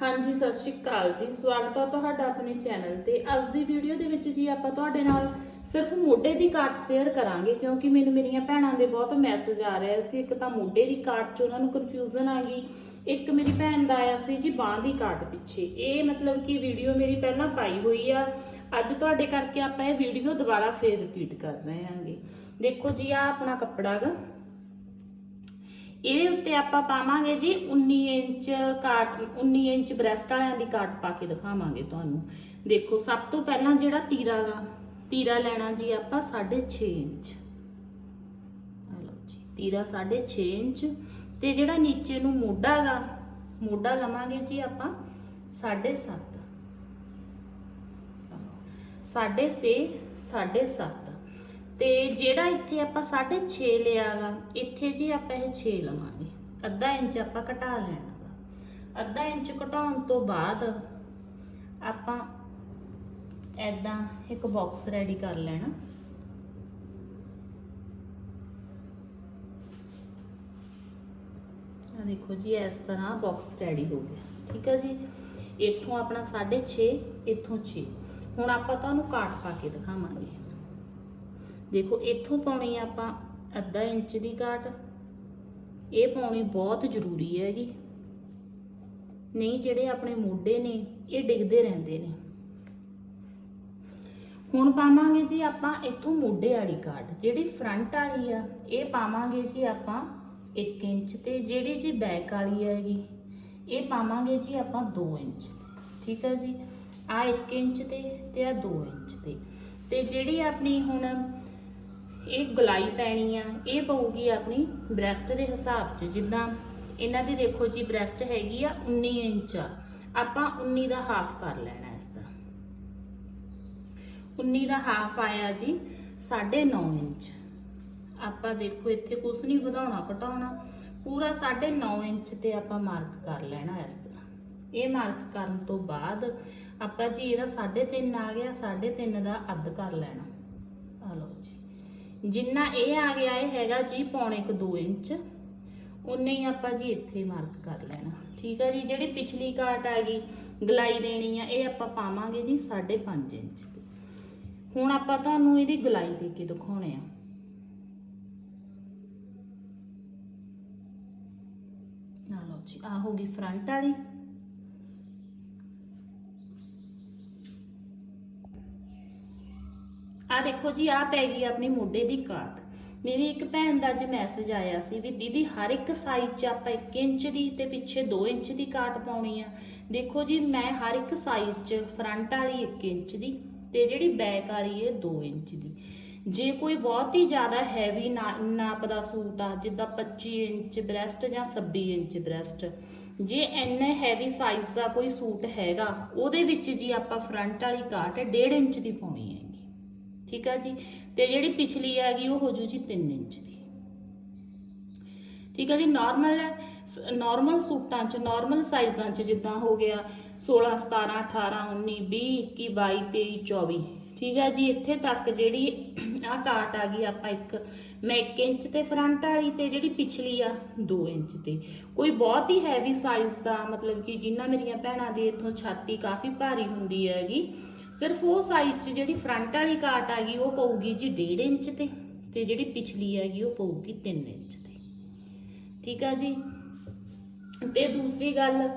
ਹਾਂਜੀ, ਸਤਿ ਸ਼੍ਰੀ ਅਕਾਲ ਜੀ। ਸਵਾਗਤ ਹੈ ਤੁਹਾਡਾ ਆਪਣੇ ਚੈਨਲ ਤੇ। ਅੱਜ ਦੀ ਵੀਡੀਓ ਦੇ ਵਿੱਚ ਜੀ ਆਪਾਂ ਤੁਹਾਡੇ ਨਾਲ ਸਿਰਫ ਮੋਢੇ ਦੀ ਕਾਟ ਸ਼ੇਅਰ ਕਰਾਂਗੇ, ਕਿਉਂਕਿ ਮੈਨੂੰ ਮੇਰੀਆਂ ਭੈਣਾਂ ਦੇ ਬਹੁਤ ਮੈਸੇਜ ਆ ਰਹੇ ਸੀ। ਇੱਕ ਤਾਂ ਮੋਢੇ ਦੀ ਕਾਟ 'ਚ ਉਹਨਾਂ ਨੂੰ ਕਨਫਿਊਜ਼ਨ ਆ ਗਈ। ਇੱਕ ਮੇਰੀ ਭੈਣ ਦਾ ਆਇਆ ਸੀ ਜੀ ਬਾਹ ਦੀ ਕਾਟ ਪਿੱਛੇ। ਇਹ ਮਤਲਬ ਕਿ ਵੀਡੀਓ ਮੇਰੀ ਪਹਿਲਾਂ ਪਾਈ ਹੋਈ ਆ। ਅੱਜ ਤੁਹਾਡੇ ਕਰਕੇ ਆਪਾਂ ਇਹ ਵੀਡੀਓ ਦੁਬਾਰਾ ਫੇਰ ਰਿਪੀਟ ਕਰ ਰਹੇ ਹਾਂਗੇ। ਦੇਖੋ ਜੀ ਆ ਆਪਣਾ ਕੱਪੜਾ ਗਾ। ਇਹਦੇ ਉੱਤੇ ਆਪਾਂ ਪਾਵਾਂਗੇ ਜੀ 19 ਇੰਚ ਕਾਟ 19 ਇੰਚ ਬ੍ਰੈਸਟ ਵਾਲਿਆਂ ਦੀ ਕਾਟ ਪਾ ਕੇ ਦਿਖਾਵਾਂਗੇ ਤੁਹਾਨੂੰ। ਦੇਖੋ, ਸਭ ਤੋਂ ਪਹਿਲਾਂ ਜਿਹੜਾ ਤੀਰਾ ਗਾ, ਤੀਰਾ ਲੈਣਾ ਜੀ ਆਪਾਂ 6.5 ਇੰਚ। ਆ ਲਓ ਜੀ, ਤੀਰਾ 6.5 ਇੰਚ ਤੇ ਜਿਹੜਾ ਨੀਚੇ ਨੂੰ ਮੋਢਾ ਗਾ, ਮੋਢਾ ਲਵਾਂਗੇ ਜੀ ਆਪਾਂ 7.5 ਸਾਢੇ 6 7.5 ਤੇ ਜਿਹੜਾ ਇੱਥੇ ਆਪਾਂ 6.5 ਲਿਆਗਾ, ਇੱਥੇ ਜੀ ਆਪਾਂ ਇਹ 6 ਲਵਾਂਗੇ। ਅੱਧਾ ਇੰਚ ਆਪਾਂ ਘਟਾ ਲੈਣਾ ਗਾ ਅੱਧਾ ਇੰਚ ਘਟਾਉਣ ਤੋਂ ਬਾਅਦ ਆਪਾਂ ਐਦਾਂ ਇੱਕ ਬਾਕਸ ਰੈਡੀ ਕਰ ਲੈਣਾ। ਆ ਦੇਖੋ ਜੀ, ਇਸ ਤਰ੍ਹਾਂ ਬਾਕਸ ਰੈਡੀ ਹੋ ਗਿਆ। ਠੀਕ ਹੈ ਜੀ? ਇੱਥੋਂ ਆਪਣਾ 6.5 ਇੱਥੋਂ 6 ਹੁਣ ਆਪਾਂ ਤੁਹਾਨੂੰ ਕਾਟ ਪਾ ਕੇ ਦਿਖਾਵਾਂਗੇ। ਦੇਖੋ, ਇੱਥੋਂ ਪਾਉਣੀ ਆ ਆਪਾਂ ਅੱਧਾ ਇੰਚ ਦੀ ਕਾਟ ਇਹ ਪਾਉਣੀ ਬਹੁਤ ਜ਼ਰੂਰੀ ਹੈਗੀ। ਨਹੀਂ, ਜਿਹੜੇ ਆਪਣੇ ਮੋਢੇ ਨੇ, ਇਹ ਡਿੱਗਦੇ ਰਹਿੰਦੇ ਨੇ। ਹੁਣ ਪਾਵਾਂਗੇ ਜੀ ਆਪਾਂ ਇੱਥੋਂ ਮੋਢੇ ਵਾਲੀ ਕਾਟ ਜਿਹੜੀ ਫਰੰਟ ਵਾਲੀ ਆ, ਇਹ ਪਾਵਾਂਗੇ ਜੀ ਆਪਾਂ 1 ਇੰਚ ਤੇ। ਜਿਹੜੀ ਜੀ ਬੈਕ ਵਾਲੀ ਹੈਗੀ, ਇਹ ਪਾਵਾਂਗੇ ਜੀ ਆਪਾਂ 2 ਇੰਚ। ਠੀਕ ਹੈ ਜੀ? ਆ 1 ਇੰਚ ਤੇ ਤੇ ਆ 2 ਇੰਚ ਤੇ। ਤੇ ਜਿਹੜੀ ਆਪਣੀ ਹੁਣ ਇਹ ਗੁਲਾਈ ਪੈਣੀ ਆ, ਇਹ ਪਊਗੀ ਆਪਣੀ ਬ੍ਰੈਸਟ ਦੇ ਹਿਸਾਬ 'ਚ। ਜਿੱਦਾਂ ਇਹਨਾਂ ਦੀ ਦੇਖੋ ਜੀ ਬ੍ਰੈਸਟ ਹੈਗੀ ਆ 19 ਇੰਚ ਆ। ਆਪਾਂ 19 ਦਾ ਹਾਫ ਕਰ ਲੈਣਾ ਇਸ ਦਾ। 19 ਦਾ ਹਾਫ ਆਇਆ ਜੀ 9.5 ਇੰਚ। ਆਪਾਂ ਦੇਖੋ ਇੱਥੇ ਕੁਝ ਨਹੀਂ ਵਧਾਉਣਾ, ਘਟਾਉਣਾ। ਪੂਰਾ 9.5 ਇੰਚ ਤੇ ਆਪਾਂ ਮਾਰਕ ਕਰ ਲੈਣਾ ਇਸ ਤਰ੍ਹਾਂ ਇਹ ਮਾਰਕ ਕਰਨ ਤੋਂ ਬਾਅਦ ਆਪਾਂ ਜੀ ਇਹਦਾ 3.5 ਆ ਗਿਆ 3.5 ਦਾ ਅੱਧ ਕਰ ਲੈਣਾ। ਆ ਲਓ ਜੀ। ਜਿੰਨਾ ਇਹ ਆ ਗਿਆ, ਇਹ ਹੈਗਾ ਜੀ ਪੌਣੇ ਕੁ 2 ਇੰਚ। ਉਨੇ ਹੀ ਆਪਾਂ ਜੀ ਇੱਥੇ ਮਾਰਕ ਕਰ ਲੈਣਾ। ਠੀਕ ਆ ਜੀ, ਜਿਹੜੀ ਪਿਛਲੀ ਕਾਟ ਆ ਗਈ, ਗਲਾਈ ਦੇਣੀ ਆ, ਇਹ ਆਪਾਂ ਪਾਵਾਂਗੇ ਜੀ 5.5 ਇੰਚ ਤੇ ਹੁਣ ਆਪਾਂ ਤੁਹਾਨੂੰ ਇਹਦੀ ਗਲਾਈ ਦੇ ਕੇ ਦਿਖਾਉਣੇ ਆ। ਆ ਲਓ ਜੀ ਆ ਹੋ ਗਈ ਫਰੰਟ ਵਾਲੀ। ਆ ਦੇਖੋ ਜੀ ਆ ਪੈ ਗਈ ਆਪਣੀ ਮੋਢੇ ਦੀ ਕਾਟ। ਮੇਰੀ ਇੱਕ ਭੈਣ ਦਾ ਅੱਜ ਮੈਸੇਜ ਆਇਆ ਸੀ ਵੀ ਦੀਦੀ ਹਰ ਇੱਕ ਸਾਈਜ਼ 'ਚ ਆਪਾਂ 1 ਇੰਚ ਦੀ ਤੇ ਪਿੱਛੇ 2 ਇੰਚ ਦੀ ਕਾਟ ਪਾਉਣੀ ਆ। ਦੇਖੋ ਜੀ, ਮੈਂ ਹਰ ਇੱਕ ਸਾਈਜ਼ 'ਚ ਫਰੰਟ ਵਾਲੀ 1 ਇੰਚ ਦੀ ਤੇ ਜਿਹੜੀ ਬੈਕ ਵਾਲੀ ਹੈ 2 ਇੰਚ ਦੀ। ਜੇ ਕੋਈ ਬਹੁਤ ਹੀ ਜ਼ਿਆਦਾ ਹੈਵੀ ਨਾਪ ਦਾ ਸੂਟ ਆ, ਜਿੱਦਾਂ 25 ਇੰਚ ਬ੍ਰੈਸਟ ਜਾਂ 26 ਇੰਚ ਬ੍ਰੈਸਟ ਜੇ ਇੰਨਾ ਹੈਵੀ ਸਾਈਜ਼ ਦਾ ਕੋਈ ਸੂਟ ਹੈਗਾ, ਉਹਦੇ ਵਿੱਚ ਜੀ ਆਪਾਂ ਫਰੰਟ ਵਾਲੀ ਕਾਟ 1.5 ਇੰਚ ਦੀ ਪਾਉਣੀ ਹੈ। ਠੀਕ ਆ ਜੀ? ਤੇ ਜਿਹੜੀ ਪਿਛਲੀ ਹੈਗੀ ਉਹ ਹੋ ਜੂ ਜੀ 3 ਇੰਚ ਦੀ। ਠੀਕ ਆ ਜੀ? ਨਾਰਮਲ ਨਾਰਮਲ ਸੂਟਾਂ 'ਚ ਨਾਰਮਲ ਸਾਈਜ਼ਾਂ 'ਚ ਜਿੱਦਾਂ ਹੋ ਗਿਆ 16 17 18 19 20 21 22 23 24 ਠੀਕ ਆ ਜੀ? ਇੱਥੇ ਤੱਕ ਜਿਹੜੀ ਆ ਕਾਟ ਆ ਗਈ ਆਪਾਂ ਇੱਕ, ਮੈਂ 1 ਇੰਚ ਤੇ ਫਰੰਟ ਵਾਲੀ ਤੇ ਜਿਹੜੀ ਪਿਛਲੀ ਆ 2 ਇੰਚ ਤੇ। ਕੋਈ ਬਹੁਤ ਹੀ ਹੈਵੀ ਸਾਈਜ਼ ਦਾ ਮਤਲਬ ਕਿ ਜਿੰਨਾ ਮੇਰੀਆਂ ਭੈਣਾਂ ਦੀ ਇਥੋਂ ਛਾਤੀ ਕਾਫੀ ਭਾਰੀ ਹੁੰਦੀ ਹੈਗੀ। ਸਿਰਫ ਉਹ ਸਾਈਜ਼ 'ਚ ਜਿਹੜੀ ਫਰੰਟ ਵਾਲੀ ਕਾਟ ਆ ਗਈ, ਉਹ ਪਊਗੀ ਜੀ 1.5 ਇੰਚ ਤੇ ਤੇ ਜਿਹੜੀ ਪਿਛਲੀ ਹੈਗੀ, ਉਹ ਪਊਗੀ 3 ਇੰਚ ਤੇ। ਠੀਕ ਆ ਜੀ? ਤੇ ਦੂਸਰੀ ਗੱਲ,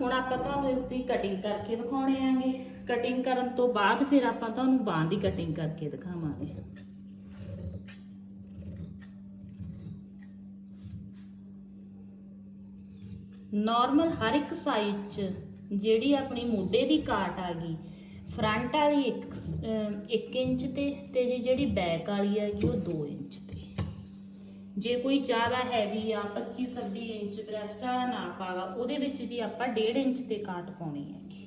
ਹੁਣ ਆਪਾਂ ਤੁਹਾਨੂੰ ਇਸ ਦੀ ਕਟਿੰਗ ਕਰਕੇ ਦਿਖਾਉਣੇ ਆਂਗੇ। ਕਟਿੰਗ ਕਰਨ ਤੋਂ ਬਾਅਦ ਫਿਰ ਆਪਾਂ ਤੁਹਾਨੂੰ ਬਾਹਾਂ ਦੀ ਕਟਿੰਗ ਕਰਕੇ ਦਿਖਾਵਾਂਗੇ। ਨਾਰਮਲ ਹਰ ਇੱਕ ਸਾਈਜ਼ 'ਚ ਜਿਹੜੀ ਆਪਣੀ ਮੋਢੇ ਦੀ ਕਾਟ ਆ ਗਈ ਫਰੰਟ ਵਾਲੀ 1 ਇੰਚ ਤੇ ਤੇ ਜੀ ਜਿਹੜੀ ਬੈਕ ਵਾਲੀ ਹੈਗੀ ਉਹ 2 ਇੰਚ ਤੇ। ਜੇ ਕੋਈ ਜ਼ਿਆਦਾ ਹੈਵੀ ਆ 25 26 ਇੰਚ ਬ੍ਰੈਸਟ ਵਾਲਾ ਨਾਪ ਆਗਾ ਉਹਦੇ ਵਿੱਚ ਜੀ ਆਪਾਂ 1.5 ਇੰਚ ਤੇ ਕਾਟ ਪਾਉਣੀ ਹੈਗੀ।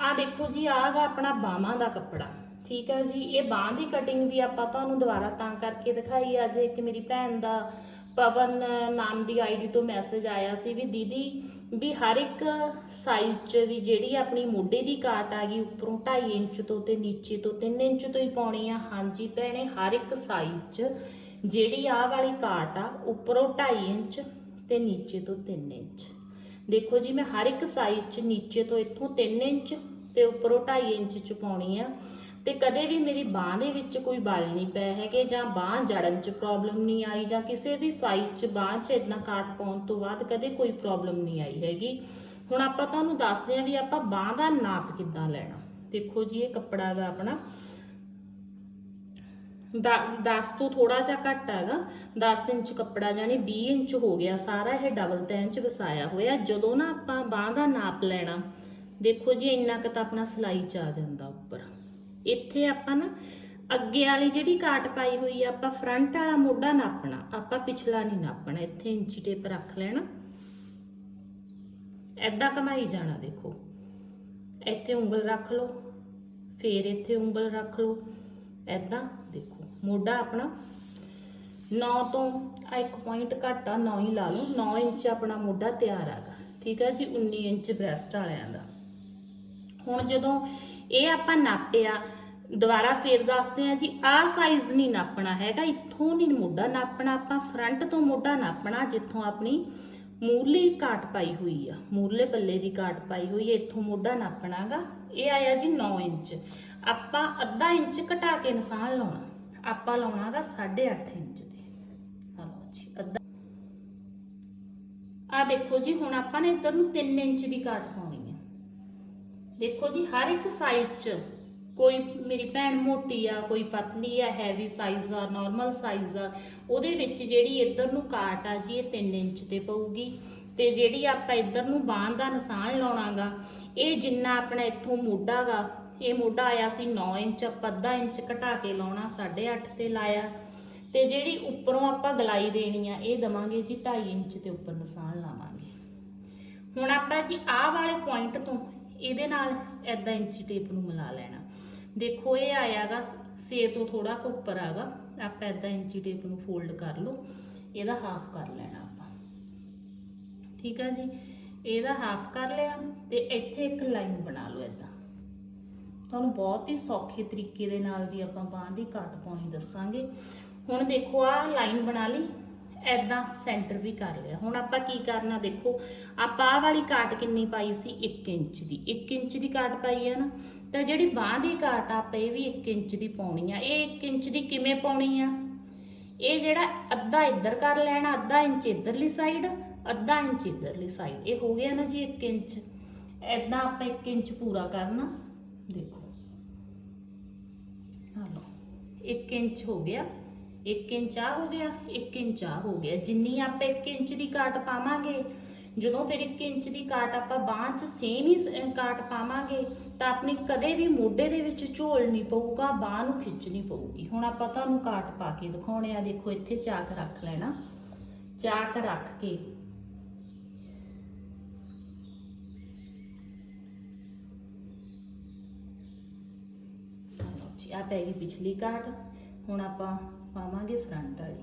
ਆ ਦੇਖੋ ਜੀ ਆਗਾ ਆਪਣਾ ਬਾਹਾਂ ਦਾ ਕੱਪੜਾ, ਠੀਕ ਹੈ ਜੀ? ਇਹ ਬਾਹਾਂ ਦੀ ਕਟਿੰਗ ਵੀ ਆਪਾਂ ਤੁਹਾਨੂੰ ਦੁਬਾਰਾ ਤਾਂ ਕਰਕੇ ਦਿਖਾਈ ਅੱਜ ਇੱਕ ਮੇਰੀ ਭੈਣ ਦਾ ਪਵਨ ਨਾਮ ਦੀ ਆਈਡੀ ਤੋਂ ਮੈਸੇਜ ਆਇਆ ਸੀ ਵੀ ਦੀਦੀ ਵੀ ਹਰ ਇੱਕ ਸਾਈਜ਼ 'ਚ ਵੀ ਜਿਹੜੀ ਆਪਣੀ ਮੋਢੇ ਦੀ ਕਾਟ ਆ ਗਈ, ਉੱਪਰੋਂ 2.5 ਇੰਚ ਤੋਂ ਤੇ ਨੀਚੇ ਤੋਂ 3 ਇੰਚ ਤੋਂ ਹੀ ਪਾਉਣੀ ਆ। ਹਾਂਜੀ ਭੈਣੇ, ਹਰ ਇੱਕ ਸਾਈਜ਼ 'ਚ ਜਿਹੜੀ ਆਹ ਵਾਲੀ ਕਾਟ ਆ, ਉੱਪਰੋਂ 2.5 ਇੰਚ ਤੇ ਨੀਚੇ ਤੋਂ 3 ਇੰਚ। ਦੇਖੋ ਜੀ, ਮੈਂ ਹਰ ਇੱਕ ਸਾਈਜ਼ 'ਚ ਨੀਚੇ ਤੋਂ ਇੱਥੋਂ 3 ਇੰਚ ਤੇ ਉੱਪਰੋਂ 2.5 ਇੰਚ 'ਚ ਪਾਉਣੀ ਆ। ਤੇ ਕਦੇ ਵੀ ਮੇਰੀ ਬਾਹ ਦੇ ਵਿੱਚ ਕੋਈ ਬਲ ਨਹੀਂ ਪਏ ਹੈਗੇ ਜਾਂ ਬਾਹ ਜੜਨ 'ਚ ਪ੍ਰੋਬਲਮ ਨਹੀਂ ਆਈ ਜਾਂ ਕਿਸੇ ਵੀ ਸਾਈਜ਼ 'ਚ ਬਾਹ 'ਚ ਇਦਾਂ ਕਾਟ ਪਾਉਣ ਤੋਂ ਬਾਅਦ ਕਦੇ ਕੋਈ ਪ੍ਰੋਬਲਮ ਨਹੀਂ ਆਈ ਹੈਗੀ। ਹੁਣ ਆਪਾਂ ਤੁਹਾਨੂੰ ਦੱਸਦੇ ਆ ਵੀ ਆਪਾਂ ਬਾਹ ਦਾ ਨਾਪ ਕਿੱਦਾਂ ਲੈਣਾ। ਦੇਖੋ ਜੀ, ਇਹ ਕੱਪੜਾ ਦਾ ਆਪਣਾ 10 ਤੋਂ ਥੋੜਾ ਜਿਹਾ ਘੱਟ ਹੈਗਾ। 10 ਇੰਚ ਕੱਪੜਾ ਯਾਨੀ 20 ਇੰਚ ਹੋ ਗਿਆ। ਸਾਰਾ ਇਹ ਡਬਲ ਤੈਨ ਚ ਵਸਾਇਆ ਹੋਇਆ। ਜਦੋਂ ਨਾ ਆਪਾਂ ਬਾਹ ਦਾ ਨਾਪ ਲੈਣਾ, ਦੇਖੋ ਜੀ, ਇੰਨਾ ਕੁ ਤਾਂ ਆਪਣਾ ਸਲਾਈ ਚ ਆ ਜਾਂਦਾ ਉੱਪਰ। ਇੱਥੇ ਆਪਾਂ ਨਾ ਅੱਗੇ ਵਾਲੀ ਜਿਹੜੀ ਕਾਟ ਪਾਈ ਹੋਈ ਆ, ਆਪਾਂ ਫਰੰਟ ਵਾਲਾ ਮੋਢਾ ਨਾਪਣਾ, ਆਪਾਂ ਪਿਛਲਾ ਨਹੀਂ ਨਾਪਣਾ, ਇੱਥੇ ਇੰਚੀ ਟੇਪ ਰੱਖ ਲੈਣਾ। ਐਦਾਂ ਕਮਾਈ ਜਾਣਾ ਦੇਖੋ। ਇੱਥੇ ਉਂਗਲ ਰੱਖ ਲਓ, ਫੇਰ ਇੱਥੇ ਉਂਗਲ ਰੱਖ ਲਓ ਐਦਾਂ ਦੇਖੋ। ਮੋਢਾ ਆਪਣਾ 9 ਤੋਂ ਆ ਇੱਕ ਪੁਆਇੰਟ ਘੱਟ ਆ 9 ਹੀ ਲਾ ਲਓ। 9 ਇੰਚ ਆਪਣਾ ਮੋਢਾ ਤਿਆਰ ਆਗਾ ਠੀਕ ਹੈ ਜੀ? 19 ਇੰਚ ਬ੍ਰੈਸਟ ਵਾਲਿਆਂ ਦਾ। ਹੁਣ ਜਦੋਂ ਇਹ ਆਪਾਂ ਨਾਪਿਆ ਦੁਬਾਰਾ ਫੇਰ ਦੱਸਦੇ ਆ ਜੀ, ਆਹ ਸਾਈਜ਼ ਨਹੀਂ ਨਾਪਣਾ ਹੈਗਾ, ਇੱਥੋਂ ਨਹੀਂ ਮੋਢਾ ਨਾਪਣਾ, ਆਪਾਂ ਫਰੰਟ ਤੋਂ ਮੋਢਾ ਨਾਪਣਾ, ਜਿੱਥੋਂ ਆਪਣੀ ਮੂਰਲੀ ਕਾਟ ਪਾਈ ਹੋਈ ਆ, ਮੂਰਲੇ ਪੱਲੇ ਦੀ ਕਾਟ ਪਾਈ ਹੋਈ ਹੈ ਇੱਥੋਂ ਮੋਢਾ ਨਾਪਣਾਗਾ, ਇਹ ਆਇਆ ਜੀ 9 ਇੰਚ। ਆਪਾਂ ਅੱਧਾ ਇੰਚ ਘਟਾ ਕੇ ਨਿਸ਼ਾਨ ਲਾਉਣਾ, ਆਪਾਂ ਲਾਉਣਾਗਾ 8.5 ਇੰਚ ਤੇ ਆ ਜੀ, ਅੱਧਾ ਆ ਦੇਖੋ ਜੀ, ਹੁਣ ਆਪਾਂ ਨੇ ਇੱਧਰ ਨੂੰ 3 ਇੰਚ ਦੀ ਕਾਟ ਪਾਉਣੀ ਹੈ ਦੇਖੋ ਜੀ, ਹਰ ਇੱਕ ਸਾਈਜ਼ 'ਚ ਕੋਈ ਮੇਰੀ ਭੈਣ ਮੋਟੀ ਆ, ਕੋਈ ਪਤਲੀ ਆ ਹੈਵੀ ਸਾਈਜ਼ ਆ ਨਾਰਮਲ ਸਾਈਜ਼ ਆ, ਉਹਦੇ ਵਿੱਚ ਜਿਹੜੀ ਇੱਧਰ ਨੂੰ ਕਾਟ ਆ ਜੀ, ਇਹ 3 ਇੰਚ ਤੇ ਪਊਗੀ। ਤੇ ਜਿਹੜੀ ਆਪਾਂ ਇੱਧਰ ਨੂੰ ਬਾਂਹ ਦਾ ਨਿਸ਼ਾਨ ਲਾਉਣਾਗਾ, ਇਹ ਜਿੰਨਾ ਆਪਣਾ ਇੱਥੋਂ ਮੋਢਾ ਗਾ, ਇਹ ਮੋਢਾ ਆਇਆ ਸੀ 9 ਇੰਚ, ਆਪਾਂ ਅੱਧਾ ਇੰਚ ਘਟਾ ਕੇ ਲਾਉਣਾ 8.5 ਤੇ ਲਾਇਆ। ਤੇ ਜਿਹੜੀ ਉੱਪਰੋਂ ਆਪਾਂ ਗਲਾਈ ਦੇਣੀ ਆ, ਇਹ ਦਵਾਂਗੇ ਜੀ 2.5 ਇੰਚ ਤੇ ਉੱਪਰ ਨਿਸ਼ਾਨ ਲਾਵਾਂਗੇ। ਹੁਣ ਆਪਾਂ ਜੀ ਆਹ ਵਾਲੇ ਪੁਆਇੰਟ ਤੋਂ, ਇਹਦੇ ਨਾਲ ਐਦਾਂ ਇੰਚੀ ਟੇਪ ਨੂੰ ਮਿਲਾ ਲੈਣਾ। ਦੇਖੋ, ਇਹ ਆਇਆਗਾ ਸੇ ਤੋਂ ਥੋੜਾ ਕੁ ਉੱਪਰ ਆਗਾ। ਆਪਾਂ ਐਦਾਂ ਇੰਚੀ ਟੇਪ ਨੂੰ ਫੋਲਡ ਕਰ ਲਓ। ਇਹਦਾ ਹਾਫ ਕਰ ਲੈਣਾ ਆਪਾਂ। ਠੀਕ ਆ ਜੀ? ਇਹਦਾ ਹਾਫ ਕਰ ਲਿਆ ਤੇ ਇੱਥੇ ਇੱਕ ਲਾਈਨ ਬਣਾ ਲਓ ਐਦਾਂ ਤੁਹਾਨੂੰ ਬਹੁਤ ਹੀ ਸੌਖੇ ਤਰੀਕੇ ਦੇ ਨਾਲ ਜੀ ਆਪਾਂ ਬਾਂਹ ਦੀ ਕੱਟ ਪਾਉਣੀ ਦੱਸਾਂਗੇ। ਹੁਣ ਦੇਖੋ ਆ ਲਾਈਨ ਬਣਾ ਲਈ। ਐਦਾਂ ਸੈਂਟਰ ਵੀ ਕਰ ਲਿਆ। ਹੁਣ ਆਪਾਂ ਕੀ ਕਰਨਾ ਦੇਖੋ, ਆਪਾਂ ਆਹ ਵਾਲੀ ਕਾਟ ਕਿੰਨੀ ਪਾਈ ਸੀ? 1 ਇੰਚ ਦੀ। 1 ਇੰਚ ਦੀ ਕਾਟ ਪਾਈ ਹੈ ਨਾ। ਤਾਂ ਜਿਹੜੀ ਬਾਂਹ ਦੀ ਕਾਟ ਆਪਾਂ ਇਹ ਵੀ 1 ਇੰਚ ਦੀ ਪਾਉਣੀ ਆ। ਇਹ 1 ਇੰਚ ਦੀ ਕਿਵੇਂ ਪਾਉਣੀ ਆ? ਇਹ ਜਿਹੜਾ ਅੱਧਾ ਇੱਧਰ ਕਰ ਲੈਣਾ, ਅੱਧਾ ਇੰਚ ਇੱਧਰਲੀ ਸਾਈਡ ਅੱਧਾ ਇੰਚ ਇੱਧਰਲੀ ਸਾਈਡ ਇਹ ਹੋ ਗਿਆ ਨਾ ਜੀ 1 ਇੰਚ। ਐਦਾਂ ਆਪਾਂ 1 ਇੰਚ ਪੂਰਾ ਕਰਨਾ। ਦੇਖੋ। ਆ 1 ਇੰਚ ਹੋ ਗਿਆ। 1 ਇੰਚ ਆ ਹੋ ਗਿਆ 1 ਇੰਚ ਆ ਹੋ ਗਿਆ। ਜਿੰਨੀ ਆਪਾਂ 1 ਇੰਚ ਦੀ ਕਾਟ ਪਾਵਾਂਗੇ, ਜਦੋਂ ਫਿਰ 1 ਇੰਚ ਦੀ ਕਾਟ ਆਪਾਂ ਬਾਂਹ 'ਚ ਸੇਮ ਹੀ ਕਾਟ ਪਾਵਾਂਗੇ ਤਾਂ ਆਪਣੀ ਕਦੇ ਵੀ ਮੋਢੇ ਦੇ ਵਿੱਚ ਝੋਲ ਨਹੀਂ ਪਊਗਾ, ਬਾਂਹ ਨੂੰ ਖਿੱਚਣੀ ਪਊਗੀ। ਹੁਣ ਆਪਾਂ ਤੁਹਾਨੂੰ ਕਾਟ ਪਾ ਕੇ ਦਿਖਾਉਣੇ ਆ। ਦੇਖੋ, ਇੱਥੇ ਚਾਕ ਰੱਖ ਲੈਣਾ। ਚਾਕ ਰੱਖ ਕੇ ਲਓ ਆ ਪੈ ਗਈ ਪਿਛਲੀ ਕਾਟ ਹੁਣ ਆਪਾਂ ਪਾਵਾਂਗੇ ਫਰੰਟ ਵਾਲੀ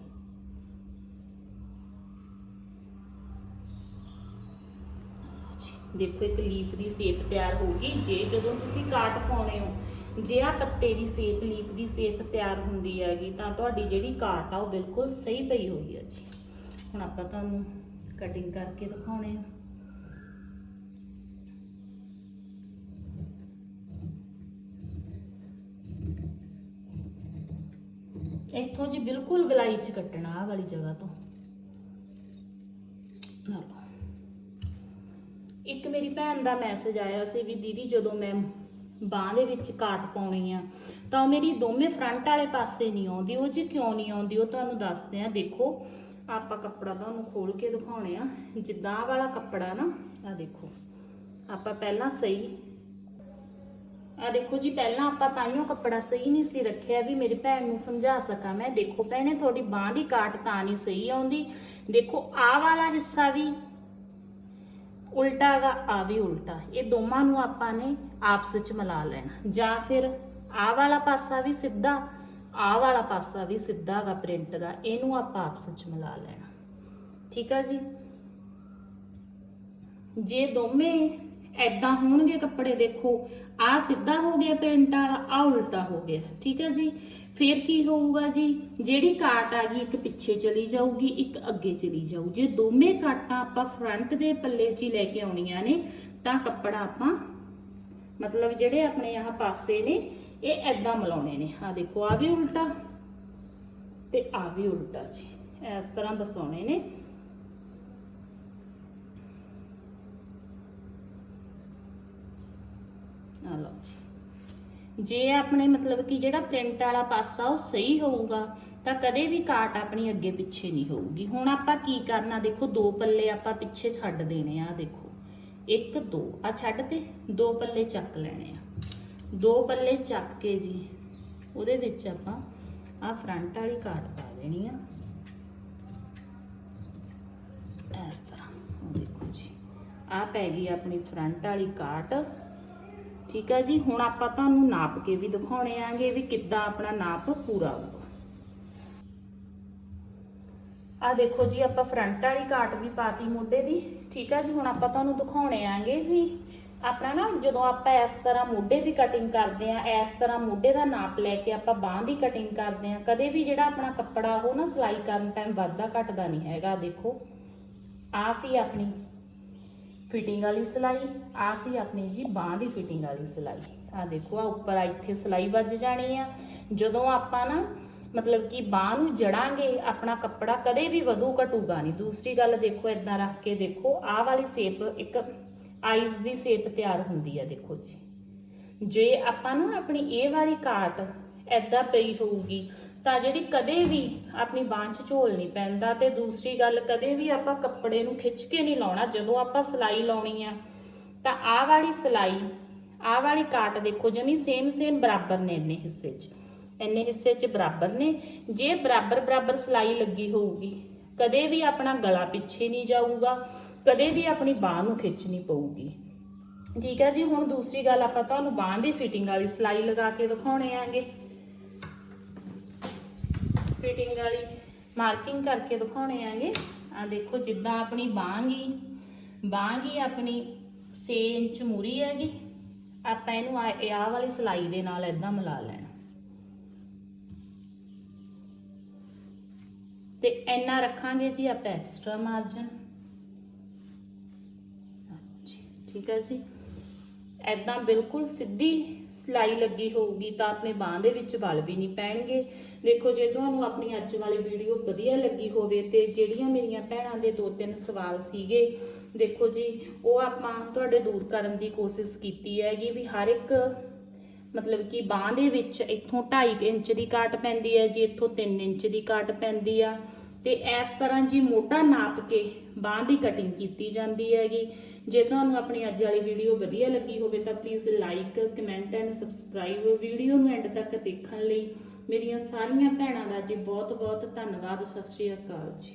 ਲਓ ਜੀ, ਦੇਖੋ ਇੱਕ ਲੀਫ ਦੀ ਸ਼ੇਪ ਤਿਆਰ ਹੋਊਗੀ ਜੇ ਜਦੋਂ ਤੁਸੀਂ ਕਾਟ ਪਾਉਣੇ ਹੋ, ਜੇ ਆ ਪੱਤੇ ਦੀ ਸ਼ੇਪ, ਲੀਫ ਦੀ ਸ਼ੇਪ ਤਿਆਰ ਹੁੰਦੀ ਹੈਗੀ, ਤਾਂ ਤੁਹਾਡੀ ਜਿਹੜੀ ਕਾਟ ਆ ਉਹ ਬਿਲਕੁਲ ਸਹੀ ਪਈ ਹੋਈ ਹੈ ਜੀ। ਹੁਣ ਆਪਾਂ ਤੁਹਾਨੂੰ ਕਟਿੰਗ ਕਰਕੇ ਦਿਖਾਉਣੇ ਆ। ਇੱਥੋਂ ਜੀ ਬਿਲਕੁਲ ਗਲਾਈ ਚ ਕੱਟਣਾ ਆ ਵਾਲੀ ਜਗ੍ਹਾ ਤੋਂ। ਨਾ ਇੱਕ ਮੇਰੀ ਭੈਣ ਦਾ ਮੈਸੇਜ ਆਇਆ ਸੀ ਵੀ ਦੀਦੀ ਜਦੋਂ ਮੈਂ ਬਾਹ ਦੇ ਵਿੱਚ ਕਾਟ ਪਾਉਣੀ ਆ, ਤਾਂ ਉਹ ਮੇਰੀ ਦੋਵੇਂ ਫਰੰਟ ਵਾਲੇ ਪਾਸੇ ਨਹੀਂ ਆਉਂਦੀ, ਉਹ ਜੀ ਕਿਉਂ ਨਹੀਂ ਆਉਂਦੀ, ਉਹ ਤੁਹਾਨੂੰ ਦੱਸਦੇ ਆ, ਦੇਖੋ, ਆਪਾਂ ਕੱਪੜਾ ਤੁਹਾਨੂੰ ਖੋਲ ਕੇ ਦਿਖਾਉਣੇ ਆ, ਜਿੱਦਾਂ ਵਾਲਾ ਕੱਪੜਾ ਨਾ ਆ ਦੇਖੋ, ਆਪਾਂ ਪਹਿਲਾਂ ਸਹੀ ਆ ਦੇਖੋ ਜੀ, ਪਹਿਲਾਂ ਆਪਾਂ ਤਾਈਓ ਕੱਪੜਾ ਸਹੀ ਨਹੀਂ ਸੀ ਰੱਖਿਆ ਵੀ ਮੇਰੀ ਭੈਣ ਨੂੰ ਸਮਝਾ ਸਕਾਂ ਮੈਂ, ਦੇਖੋ ਭੈਣੇ, ਤੁਹਾਡੀ ਬਾਹ ਦੀ ਕਾਟ ਤਾਂ ਨਹੀਂ ਸਹੀ ਆਉਂਦੀ, ਦੇਖੋ ਆਹ ਵਾਲਾ ਹਿੱਸਾ ਵੀ ਉਲਟਾ ਗਾ ਆ ਵੀ ਉਲਟਾ। ਇਹ ਦੋਵਾਂ ਨੂੰ ਆਪਾਂ ਨੇ ਆਪਸ ਵਿੱਚ ਮਿਲਾ ਲੈਣਾ। ਜਾਂ ਫਿਰ ਆਹ ਵਾਲਾ ਪਾਸਾ ਵੀ ਸਿੱਧਾ, ਆਹ ਵਾਲਾ ਪਾਸਾ ਵੀ ਸਿੱਧਾ ਗਾ ਪ੍ਰਿੰਟ ਦਾ। ਇਹਨੂੰ ਆਪਾਂ ਆਪਸ ਵਿੱਚ ਮਿਲਾ ਲੈਣਾ। ਠੀਕ ਆ ਜੀ? ਜੇ ਦੋਵੇਂ ਐਦਾਂ ਹੋਣਗੇ ਕੱਪੜੇ ਦੇਖੋ। ਆ ਸਿੱਧਾ ਹੋ ਗਿਆ ਪ੍ਰਿੰਟ ਵਾਲਾ ਆ ਉਲਟਾ ਹੋ ਗਿਆ, ਠੀਕ ਹੈ ਜੀ? ਫਿਰ ਕੀ ਹੋਊਗਾ ਜੀ? ਜਿਹੜੀ ਕਾਟ ਆ ਗਈ, ਇੱਕ ਪਿੱਛੇ ਚਲੀ ਜਾਊਗੀ, ਇੱਕ ਅੱਗੇ ਚਲੀ ਜਾਊ। ਜੇ ਦੋਵੇਂ ਕਾਟਾਂ ਆਪਾਂ ਫਰੰਟ ਦੇ ਪੱਲੇ 'ਚ ਹੀ ਲੈ ਕੇ ਆਉਣੀਆਂ ਨੇ, ਤਾਂ ਕੱਪੜਾ ਆਪਾਂ, ਮਤਲਬ ਜਿਹੜੇ ਆਪਣੇ ਆਹ ਪਾਸੇ ਨੇ, ਇਹ ਐਦਾਂ ਮਿਲਾਉਣੇ ਨੇ। ਆ ਦੇਖੋ ਆ ਵੀ ਉਲਟਾ ਤੇ ਆ ਵੀ ਉਲਟਾ ਜੀ। ਇਸ ਤਰ੍ਹਾਂ ਬਸਾਉਣੇ ਨੇ। ਆ, ਲਓ ਜੀ। ਜੇ ਆਪਣੇ ਮਤਲਬ ਕਿ ਜਿਹੜਾ ਪ੍ਰਿੰਟ ਵਾਲਾ ਪਾਸਾ ਉਹ ਸਹੀ ਹੋਊਗਾ, ਤਾਂ ਕਦੇ ਵੀ ਕਾਟ ਆਪਣੀ ਅੱਗੇ ਪਿੱਛੇ ਨਹੀਂ ਹੋਊਗੀ। ਹੁਣ ਆਪਾਂ ਕੀ ਕਰਨਾ? ਦੇਖੋ, ਦੋ ਪੱਲੇ ਆਪਾਂ ਪਿੱਛੇ ਛੱਡ ਦੇਣੇ ਆ, ਦੇਖੋ। ਇੱਕ, ਦੋ। ਆ ਛੱਡ ਤੇ, ਦੋ ਪੱਲੇ ਚੱਕ ਲੈਣੇ ਆ। ਦੋ ਪੱਲੇ ਚੱਕ ਕੇ ਜੀ, ਉਹਦੇ ਵਿੱਚ ਆਪਾਂ ਆ ਫਰੰਟ ਵਾਲੀ ਕਾਟ ਪਾ ਦੇਣੀ ਆ। ਇਸ ਤਰ੍ਹਾਂ। ਦੇਖੋ ਜੀ। ਆ ਪੈ ਗਈ ਆਪਣੀ ਫਰੰਟ ਵਾਲੀ ਕਾਟ। ਠੀਕ ਆ ਜੀ? ਹੁਣ ਆਪਾਂ ਤੁਹਾਨੂੰ ਨਾਪ ਕੇ ਵੀ ਦਿਖਾਉਣੇ ਆਂਗੇ ਵੀ ਕਿੱਦਾਂ ਆਪਣਾ ਨਾਪ ਪੂਰਾ ਹੋਊਗਾ। ਆ ਦੇਖੋ ਜੀ, ਆਪਾਂ ਫਰੰਟ ਵਾਲੀ ਕਾਟ ਵੀ ਪਾਤੀ ਮੋਢੇ ਦੀ। ਠੀਕ ਆ ਜੀ? ਹੁਣ ਆਪਾਂ ਤੁਹਾਨੂੰ ਦਿਖਾਉਣੇ ਆਂਗੇ ਵੀ ਆਪਣਾ ਨਾ ਜਦੋਂ ਆਪਾਂ ਇਸ ਤਰ੍ਹਾਂ ਮੋਢੇ ਦੀ ਕਟਿੰਗ ਕਰਦੇ ਆ ਇਸ ਤਰ੍ਹਾਂ ਮੋਢੇ ਦਾ ਨਾਪ ਲੈ ਕੇ ਆਪਾਂ ਬਾਹ ਦੀ ਕਟਿੰਗ ਕਰਦੇ ਆ ਕਦੇ ਵੀ ਜਿਹੜਾ ਆਪਣਾ ਕੱਪੜਾ ਉਹ ਨਾ ਸਿਲਾਈ ਕਰਨ ਟਾਈਮ ਵੱਧਦਾ ਘਟਦਾ ਨਹੀਂ ਹੈਗਾ, ਦੇਖੋ। ਆ ਸੀ ਆਪਣੀ ਫਿਟਿੰਗ ਵਾਲੀ ਸਿਲਾਈ ਆ ਸੀ ਆਪਣੀ ਜੀ ਬਾਹ ਦੀ ਫਿਟਿੰਗ ਵਾਲੀ ਸਿਲਾਈ। ਆ ਦੇਖੋ ਆ ਉੱਪਰ ਇੱਥੇ ਸਿਲਾਈ ਵੱਜ ਜਾਣੀ ਆ। ਜਦੋਂ ਆਪਾਂ ਨਾ, ਮਤਲਬ ਕਿ ਬਾਹ ਨੂੰ ਜੜਾਂਗੇ, ਆਪਣਾ ਕੱਪੜਾ ਕਦੇ ਵੀ ਵਧੂ ਘਟੂਗਾ ਨਹੀਂ। ਦੂਸਰੀ ਗੱਲ ਦੇਖੋ ਇਦਾਂ ਰੱਖ ਕੇ ਦੇਖੋ, ਆਹ ਵਾਲੀ ਸ਼ੇਪ ਇੱਕ ਆਈਜ਼ ਦੀ ਸ਼ੇਪ ਤਿਆਰ ਹੁੰਦੀ ਆ, ਦੇਖੋ ਜੀ। ਜੇ ਆਪਾਂ ਨਾ ਆਪਣੀ ਇਹ ਵਾਲੀ ਕਾਟ ਐਦਾਂ ਪਈ ਹੋਊਗੀ ਤਾਂ ਜਿਹੜੀ ਕਦੇ ਵੀ ਆਪਣੀ ਬਾਂਹ 'ਚ ਝੋਲ ਨਹੀਂ ਪੈਂਦਾ ਤੇ ਦੂਸਰੀ ਗੱਲ, ਕਦੇ ਵੀ ਆਪਾਂ ਕੱਪੜੇ ਨੂੰ ਖਿੱਚ ਕੇ ਨਹੀਂ ਲਾਉਣਾ, ਜਦੋਂ ਆਪਾਂ ਸਿਲਾਈ ਲਾਉਣੀ ਆ, ਤਾਂ ਆਹ ਵਾਲੀ ਸਿਲਾਈ, ਆਹ ਵਾਲੀ ਕਾਟ ਦੇਖੋ ਜਮੀ ਸੇਮ ਸੇਮ ਬਰਾਬਰ ਨੇ ਇੰਨੇ ਹਿੱਸੇ 'ਚ। ਇੰਨੇ ਹਿੱਸੇ 'ਚ ਬਰਾਬਰ ਨੇ। ਜੇ ਬਰਾਬਰ ਬਰਾਬਰ ਸਿਲਾਈ ਲੱਗੀ ਹੋਊਗੀ, ਕਦੇ ਵੀ ਆਪਣਾ ਗਲਾ ਪਿੱਛੇ ਨਹੀਂ ਜਾਊਗਾ, ਕਦੇ ਵੀ ਆਪਣੀ ਬਾਹ ਨੂੰ ਖਿੱਚਣੀ ਪਊਗੀ। ਠੀਕ ਹੈ ਜੀ, ਹੁਣ ਦੂਸਰੀ ਗੱਲ ਆਪਾਂ ਤੁਹਾਨੂੰ ਬਾਹ ਦੀ ਫਿਟਿੰਗ ਵਾਲੀ ਸਿਲਾਈ ਲਗਾ ਕੇ ਦਿਖਾਉਣੇ ਆਂਗੇ। ਫਿਟਿੰਗ ਵਾਲੀ ਮਾਰਕਿੰਗ ਕਰਕੇ ਦਿਖਾਉਣੇ ਆਂਗੇ ਆ ਦੇਖੋ ਜਿੱਦਾਂ ਆਪਣੀ ਬਾਂਗੀ ਬਾਂਗੀ ਆਪਣੀ 6 ਇੰਚ ਮੂਰੀ ਹੈਗੀ। ਆਪਾਂ ਇਹਨੂੰ ਆਹ ਵਾਲੀ ਸਿਲਾਈ ਦੇ ਨਾਲ ਇਦਾਂ ਮਿਲਾ ਲੈਣਾ। ਤੇ ਇੰਨਾ ਰੱਖਾਂਗੇ ਜੀ ਆਪਾਂ ਐਕਸਟਰਾ ਮਾਰਜਨ ਠੀਕ ਹੈ ਜੀ। ਐਦਾਂ ਬਿਲਕੁਲ ਸਿੱਧੀ ਸਿਲਾਈ ਲੱਗੀ ਹੋਊਗੀ ਤਾਂ ਆਪਣੇ ਬਾਹ ਦੇ ਵਿੱਚ ਵਲ ਵੀ ਨਹੀਂ ਪੈਣਗੇ। ਦੇਖੋ, ਜੇ ਤੁਹਾਨੂੰ ਆਪਣੀ ਅੱਜ ਵਾਲੀ ਵੀਡੀਓ ਵਧੀਆ ਲੱਗੀ ਹੋਵੇ ਤੇ ਜਿਹੜੀਆਂ ਮੇਰੀਆਂ ਭੈਣਾਂ ਦੇ ਦੋ ਤਿੰਨ ਸਵਾਲ ਸੀਗੇ, ਦੇਖੋ ਜੀ, ਉਹ ਆਪਾਂ ਤੁਹਾਡੇ ਦੂਰ ਕਰਨ ਦੀ ਕੋਸ਼ਿਸ਼ ਕੀਤੀ ਹੈਗੀ ਵੀ ਹਰ ਇੱਕ ਮਤਲਬ ਕਿ ਬਾਹ ਦੇ ਵਿੱਚ ਇੱਥੋਂ 2.5 ਇੰਚ ਦੀ ਕਾਟ ਪੈਂਦੀ ਹੈ, ਜੀ ਇੱਥੋਂ 3 ਇੰਚ ਦੀ ਕਾਟ ਪੈਂਦੀ ਆ। ਤੇ ਇਸ ਤਰ੍ਹਾਂ ਜੀ ਮੋਢਾ ਨਾਪ ਕੇ ਬਾਹ ਦੀ ਕਟਿੰਗ ਕੀਤੀ ਜਾਂਦੀ ਹੈਗੀ। ਜੇ ਤੁਹਾਨੂੰ ਆਪਣੀ ਅੱਜ ਵਾਲੀ ਵੀਡੀਓ ਵਧੀਆ ਲੱਗੀ ਹੋਵੇ ਤਾਂ please like comment and subscribe video ਨੂੰ ਐਂਡ ਤੱਕ ਦੇਖਣ ਲਈ ਮੇਰੀਆਂ ਸਾਰੀਆਂ ਭੈਣਾਂ ਦਾ ਜੀ ਬਹੁਤ ਬਹੁਤ ਧੰਨਵਾਦ। ਸਤਿ ਸ਼੍ਰੀ ਅਕਾਲ ਜੀ।